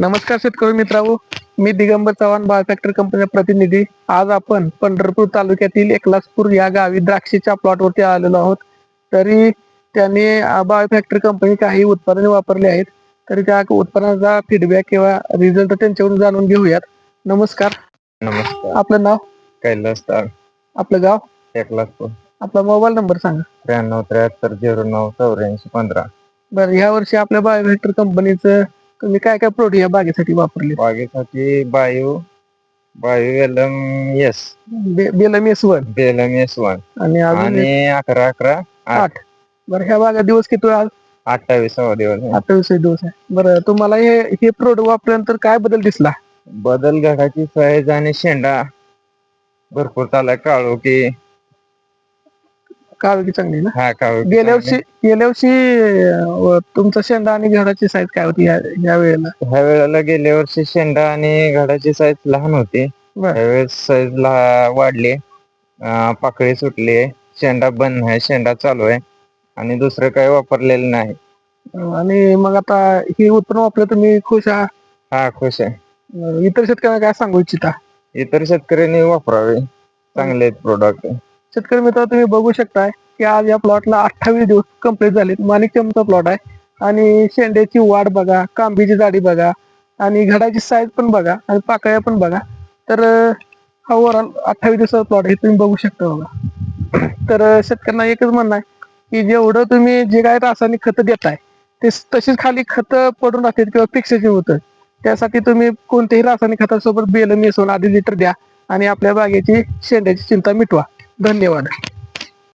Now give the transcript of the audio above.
नमस्कार शेतकरी मित्रांनो मी दिगंबर चव्हाण बायोफॅक्टर कंपनीचा प्रतिनिधी. आज आपण पंढरपूर तालुक्यातील एकलासपूर या गावी द्राक्षेच्या प्लॉटवरती आलेलो आहोत. तरी त्यांनी बायोफॅक्टर कंपनी काही उत्पादने वापरली आहेत. तरी त्या उत्पादनाचा फीडबॅक किंवा रिझल्ट त्यांच्याकडून जाणून घेऊयात. नमस्कार. नमस्कार. आपलं नाव? कैलास तार आपलं गाव? एकलासपूर. आपला मोबाईल नंबर सांगा. त्र्याण्णव त्र्याहत्तर झिरो नऊ चौऱ्याऐंशी पंधरा. बरं ह्या वर्षी आपल्या बायोफॅक्टर कंपनीचं तुम्ही काय काय प्रोडक्ट या बागेसाठी वापरले बागेसाठी बायो बायो एलम एस. बेलम एस वन. बेलम एस वन. आणि अजून आणि अकरा अकरा आठ. बरं ह्या बागा दिवस किती आज? अठ्ठावीसावा दिवस आहे. अठ्ठावीस दिवस आहे. बरं तुम्हाला हे हे प्रोडक्ट वापरल्यानंतर काय बदल दिसला? बदल घडाची साईज आणि शेंडा भरपूर चालाय काळू की काळजी चांगली ना? हा काळू गेल्या वर्षी गेल्या वर्षी अं, तुमचा शेंडा आणि घराची साईज काय होती या या वेळेला? ह्या वेळेला गेल्या वर्षी शेंडा आणि घडाची साईज लहान होती. बरं. यावेळेस साईज वाढली. अं, पाकळी सुटली. शेंडा बंद आहे. शेंडा चालू आहे. आणि दुसरं काही वापरलेलं नाही. आणि मग आता हे उत्पन्न वापरलं तुम्ही खुश आहात हा खुश आहे. अं, इतर शेतकऱ्यांना काय सांगू इच्छिता? इतर शेतकऱ्यांनी वापरावे. चांगले आहेत प्रोडक्ट शेतकरी मित्र तुम्ही बघू शकताय. की आज या प्लॉटला अठ्ठावीस दिवस कंप्लीट झालेत. माणिकचमचा प्लॉट आहे. आणि शेंड्याची वाढ बघा कांबीची जाडी बघा आणि घडाची साईज पण बघा आणि पाकळ्या पण बघा. तर हा ओव्हरऑल अठ्ठावीस दिवसाचा प्लॉट आहे तुम्ही बघू शकता बघा. तर शेतकऱ्यांना एकच म्हणणं आहे की जेवढं तुम्ही जे काय रासायनिक खतं देताय ते तशीच खाली खतं पडून राहतात किंवा फिक्सेशन होतं. त्यासाठी तुम्ही कोणत्याही रासायनिक खतासोबत बेल मिसळून आधी लिटर द्या आणि आपल्या बागेची शेंड्याची चिंता मिटवा. धन्यवाद.